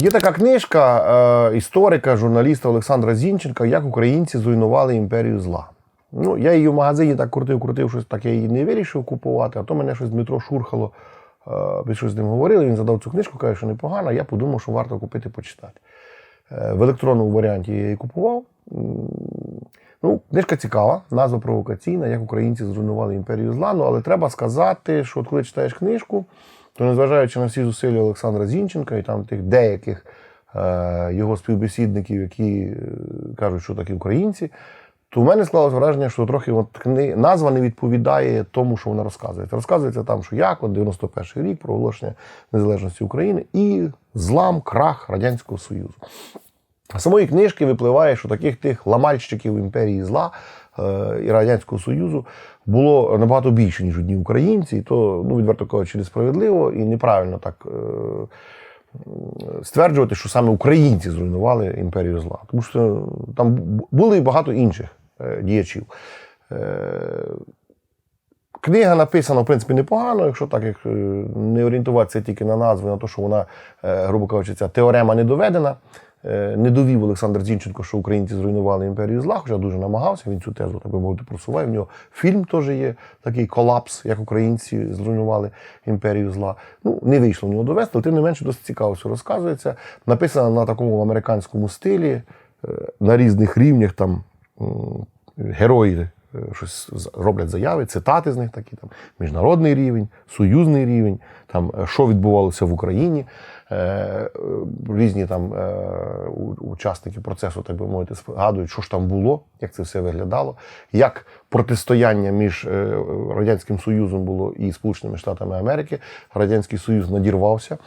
Є така книжка е, історика, журналіста Олександра Зінченка Як українці зруйнували імперію зла. Ну, я її в магазині так крутив, крутив, щось так я її не вирішив купувати, а то мене щось Дмитро Шурхало, е, ми щось з ним говорили, він задав цю книжку, каже, що непогана, я подумав, що варто купити почитати. Е, в електронному варіанті я її купував. Ну, книжка цікава, назва провокаційна, як українці зруйнували імперію зла. Ну, але треба сказати, що от коли читаєш книжку, то незважаючи на всі зусилля Олександра Зінченка і там тих деяких е, його співбесідників, які е, кажуть, що такі українці, то в мене склалось враження, що трохи от назва не відповідає тому, що вона розказує. Розказується там, що як от 91-й рік проголошення незалежності України і злам, крах Радянського Союзу. З самої книжки випливає, що таких тих ламальщиків імперії зла і Радянського Союзу було набагато більше, ніж одні українці, і то, ну, відверто кажучи, несправедливо і неправильно так е, стверджувати, що саме українці зруйнували імперію зла. Тому що там були і багато інших е, діячів. Е, Книга написана, в принципі, непогано, якщо так як е, не орієнтуватися тільки на назви, на те, що вона, е, грубо кажучи, ця теорема не доведена. Е, Не довів Олександр Зінченко, що українці зруйнували імперію зла, хоча дуже намагався. Він цю тезу, так би мовити, просуває. В нього фільм теж є такий колапс, як українці зруйнували імперію зла. Ну, не вийшло в нього довести, але тим не менше досить цікаво все розказується. Написано на такому американському стилі, е, на різних рівнях там герої щось з- роблять заяви, цитати з них такі там міжнародний рівень, союзний рівень, там е, що відбувалося в Україні. Е, е, Різні там е, учасники процесу, так би мовити, згадують, що ж там було, як це все виглядало, як протистояння між е, Радянським Союзом було і Сполученими Штатами Америки. Радянський Союз надірвався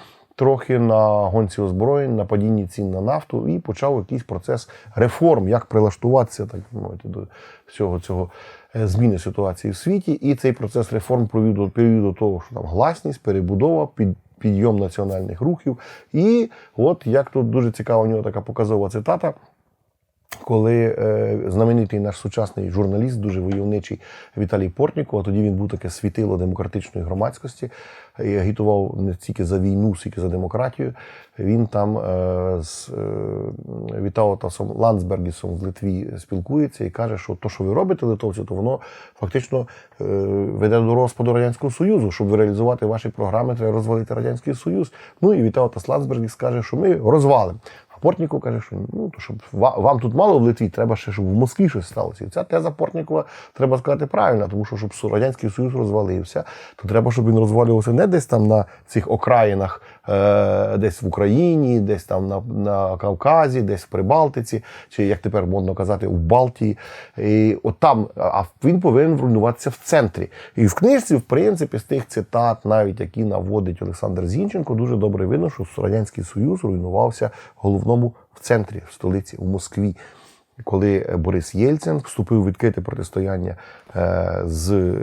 трохи на гонці озброєнь, на падінні цін на нафту, і почав якийсь процес реформ, як прилаштуватися, так мовити, до всього цього е, зміни ситуації в світі. І цей процес реформ провів до, періоду того, що там гласність, перебудова, під, підйом національних рухів. І от як тут дуже цікава у нього така показова цитата. Коли е, знаменитий наш сучасний журналіст, дуже войовничий Віталій Портніков, а тоді він був таке світило демократичної громадськості і агітував не тільки за війну, скільки за демократію. Він там е, з е, Вітаутасом Ландсбергісом в Литві спілкується і каже, що то, що ви робите, литовці, то воно фактично е, веде до розпаду Радянського Союзу. Щоб реалізувати ваші програми, треба розвалити Радянський Союз. Ну і Вітаутас Ландсбергіс каже, що ми розвалимо. Портніков каже, що ну то щоб вам тут мало в Литві, треба ще, щоб в Москві щось сталося. І ця теза Портнікова треба сказати правильно, тому що щоб радянський союз розвалився, то треба, щоб він розвалювався не десь там на цих окраїнах, десь в Україні, десь там на, на Кавказі, десь в Прибалтиці, чи як тепер модно казати, в Балтії. І от там, а він повинен руйнуватися в центрі. І в книжці, в принципі, з тих цитат, навіть які наводить Олександр Зінченко, дуже добре видно, що Радянський Союз руйнувався головному в центрі, в столиці, в Москві. Коли Борис Єльцин вступив у відкрите протистояння е, з,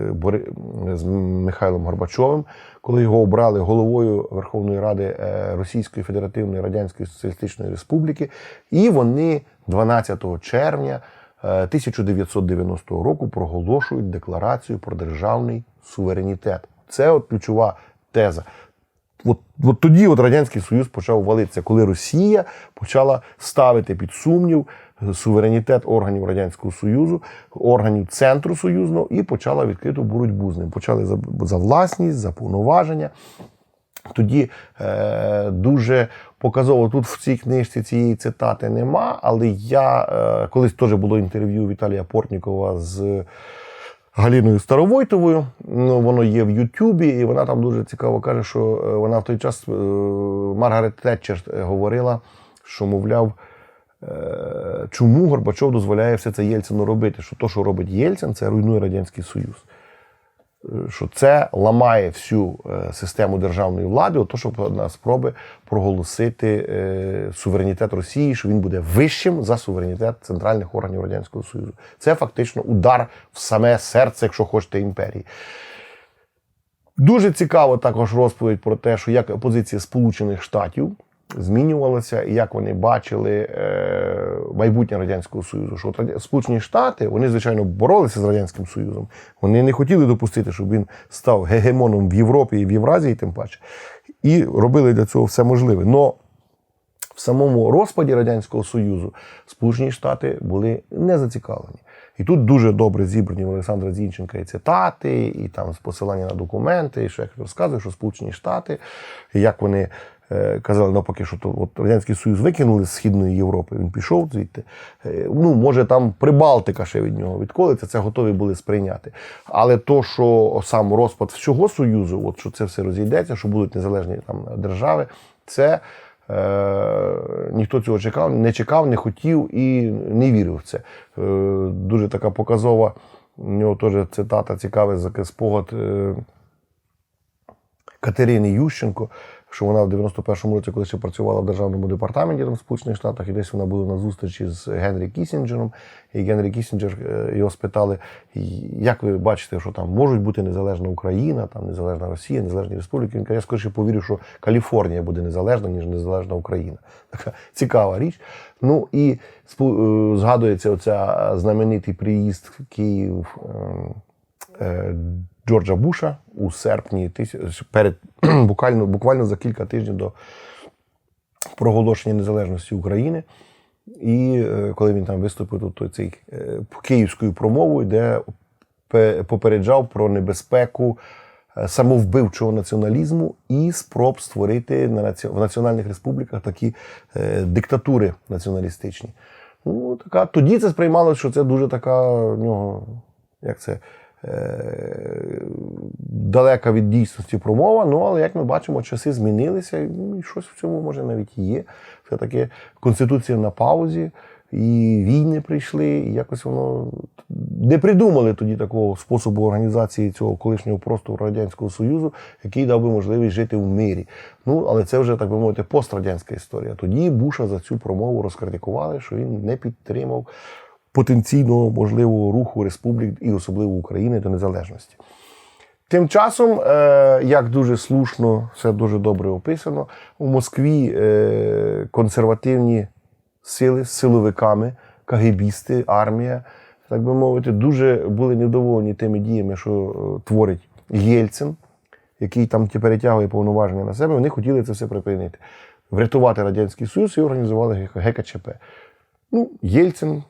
з Михайлом Горбачовим, коли його обрали головою Верховної Ради е, Російської Федеративної Радянської Соціалістичної Республіки, і вони 12 червня е, 1990 року проголошують декларацію про державний суверенітет. Це от ключова теза. От, от тоді от Радянський Союз почав валитися, коли Росія почала ставити під сумнів е, суверенітет органів Радянського Союзу, органів центру союзного і почала відкриту боротьбу з ним. Почали за, за власність, за повноваження. Тоді е, дуже показово тут в цій книжці цієї цитати нема, але я е, колись теж було інтерв'ю Віталія Портнікова з Галіною Старовойтовою. Ну, воно є в Ютубі, і вона там дуже цікаво каже, що е, вона в той час е, Маргарет Тетчер е, говорила, що, мовляв, чому Горбачов дозволяє все це Єльцину робити? Що то, що робить Єльцин, це руйнує Радянський Союз. Що це ламає всю е, систему державної влади, ото щоб на спроби проголосити е, суверенітет Росії, що він буде вищим за суверенітет центральних органів Радянського Союзу. Це фактично удар в саме серце, якщо хочете, імперії. Дуже цікаво також розповідь про те, що як позиція Сполучених Штатів змінювалася, і як вони бачили е, майбутнє Радянського Союзу. Що Сполучені Штати, вони, звичайно, боролися з Радянським Союзом. Вони не хотіли допустити, щоб він став гегемоном в Європі і в Євразії, тим паче, і робили для цього все можливе. Но в самому розпаді Радянського Союзу Сполучені Штати були не зацікавлені. І тут дуже добре зібрані в Олександра Зінченка і цитати, і там посилання на документи, і що як розказує, що Сполучені Штати, як вони казали навпаки, що то от Радянський Союз викинули з Східної Європи, він пішов звідти. Е, ну, може, там Прибалтика ще від нього відколиться, це готові були сприйняти. Але то, що сам розпад всього Союзу, от що це все розійдеться, що будуть незалежні там держави, це. Е, ніхто цього чекав, не чекав, не хотів і не вірив в це. Е, дуже така показова. У нього теж цитата цікавий спогад е, Катерини Ющенко, що вона в 91-му році, коли ще працювала в державному департаменті там, в Сполучених Штатах, і десь вона була на зустрічі з Генрі Кісінджером. І Генрі Кісінджер е, його спитали, як ви бачите, що там можуть бути незалежна Україна, там незалежна Росія, незалежні республіки. Він каже, я скоріше повірю, що Каліфорнія буде незалежна, ніж незалежна Україна. Така цікава річ. Ну і е, згадується оця знаменитий приїзд в Київ. е, е, Джорджа Буша у серпні перед буквально, буквально за кілька тижнів до проголошення незалежності України. І е, коли він там виступив тут цей е, київською промовою, де попереджав про небезпеку е, самовбивчого націоналізму і спроб створити в національних республіках такі диктатури націоналістичні. Ну, така, тоді це сприймалося, що це дуже така нього, як це, далека від дійсності промова. Ну, але як ми бачимо, часи змінилися, і ну, щось в цьому може навіть і є. Все-таки Конституція на паузі, і війни прийшли, і якось воно не придумали тоді такого способу організації цього колишнього простору Радянського Союзу, який дав би можливість жити в мирі. Ну, але це вже, так би мовити, пострадянська історія. Тоді Буша за цю промову розкритикували, що він не підтримав потенційного можливого руху республік і особливо України до незалежності. Тим часом, е, як дуже слушно, все дуже добре описано, у Москві е, консервативні сили з силовиками, кагебісти, армія, так би мовити, дуже були невдоволені тими діями, що е, творить Єльцин, який там перетягує повноваження на себе. Вони хотіли це все припинити, врятувати Радянський Союз і організували ГКЧП. Ну, Єльцин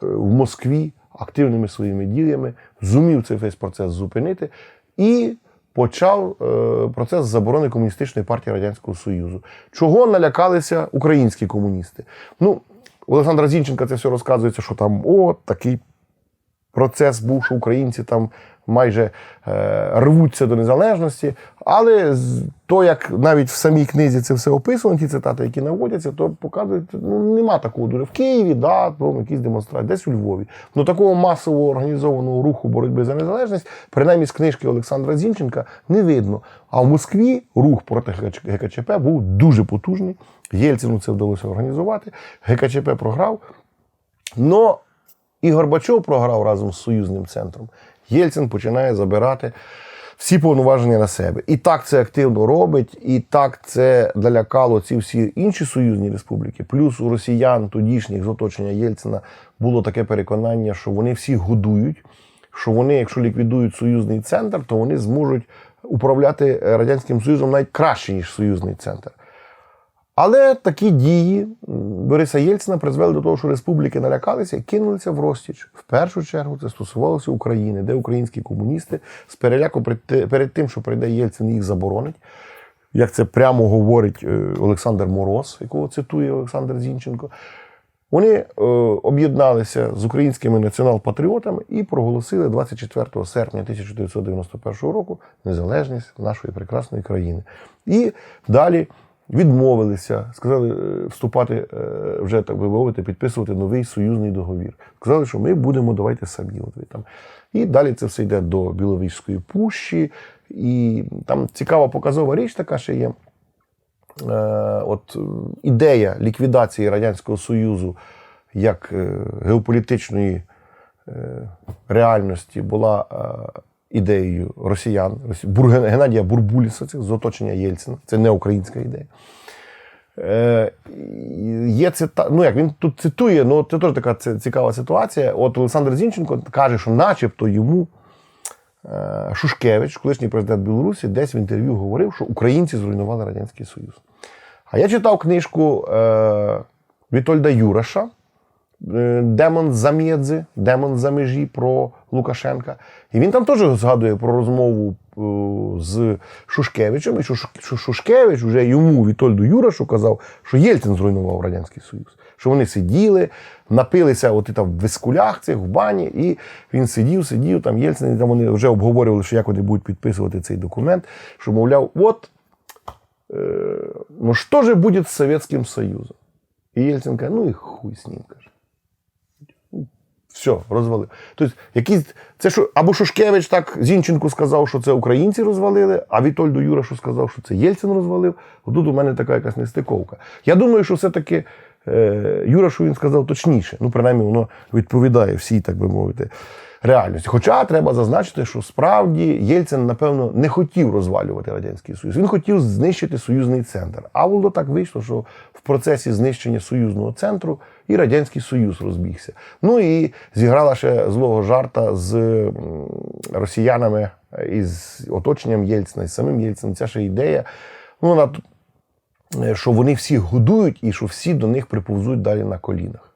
в Москві активними своїми діями зумів цей весь процес зупинити і почав е, процес заборони комуністичної партії Радянського Союзу. Чого налякалися українські комуністи? Ну, Олександра Зінченка це все розказується, що там о, такий процес був, що українці там майже е, рвуться до незалежності. Але то, як навіть в самій книзі це все описано, ті цитати, які наводяться, то показують, ну нема такого дуже. В Києві, да, там якісь демонстрації, десь у Львові. Ну такого масового організованого руху боротьби за незалежність, принаймні з книжки Олександра Зінченка, не видно. А в Москві рух проти ГКЧП був дуже потужний. Єльцину це вдалося організувати. ГКЧП програв. Но і Горбачов програв разом з союзним центром. Єльцин починає забирати всі повноваження на себе. І так це активно робить, і так це налякало ці всі інші союзні республіки. Плюс у росіян тодішніх з оточення Єльцина було таке переконання, що вони всі годують, що вони, якщо ліквідують союзний центр, то вони зможуть управляти Радянським Союзом навіть краще, ніж союзний центр. Але такі дії Бориса Єльцина призвели до того, що республіки налякалися і кинулися в розтіч. В першу чергу це стосувалося України, де українські комуністи з переляку перед тим, що прийде Єльцин, їх заборонить. Як це прямо говорить е, Олександр Мороз, якого цитує Олександр Зінченко. Вони е, об'єдналися з українськими націонал-патріотами і проголосили 24 серпня 1991 року незалежність нашої прекрасної країни. І далі відмовилися, сказали е, вступати е, вже так би мовити, підписувати новий союзний договір. Сказали, що ми будемо давайте самі. От там. І далі це все йде до Біловіжської пущі. І там цікава показова річ така ще є. Е, от ідея ліквідації Радянського Союзу як геополітичної реальності була ідеєю росіян, Росі- Геннадія Бурбуліса, це з оточення Єльцина. Це не українська ідея. Е, Є цита... ну як він тут цитує, ну це теж така цікава ситуація. От Олександр Зінченко каже, що начебто йому е, Шушкевич, колишній президент Білорусі, десь в інтерв'ю говорив, що українці зруйнували Радянський Союз. А я читав книжку е, Вітольда Юраша Демон Замєдзи, Демон за межі про Лукашенка. І він там теж згадує про розмову е, з Шушкевичем. І Шушкевич вже йому, Вітольду Юрашу, казав, що Єльцин зруйнував Радянський Союз. Що вони сиділи, напилися от і там в вискулях цих в бані, і він сидів, сидів, там Єльцин, і там вони вже обговорювали, що як вони будуть підписувати цей документ, що, мовляв, от ну что же будет с Советским Союзом? І Єльцин каже, ну і хуй з ним, каже. Все, розвалив. Тобто, якісь, це що, або Шушкевич так Зінченку сказав, що це українці розвалили, а Вітольду Юрашу сказав, що це Єльцин розвалив. Отут у мене така якась нестиковка. Я думаю, що все-таки е, Юрашу він сказав точніше. Ну, принаймні, воно відповідає всій, так би мовити, реальності. Хоча треба зазначити, що справді Єльцин, напевно, не хотів розвалювати Радянський Союз. Він хотів знищити союзний центр. А воно так вийшло, що в процесі знищення союзного центру і Радянський Союз розбігся. Ну і зіграла ще злого жарта з росіянами із оточенням Єльцина, і самим Єльцином. Ця ще ідея. Ну, вона е, що вони всіх годують і що всі до них приповзуть далі на колінах.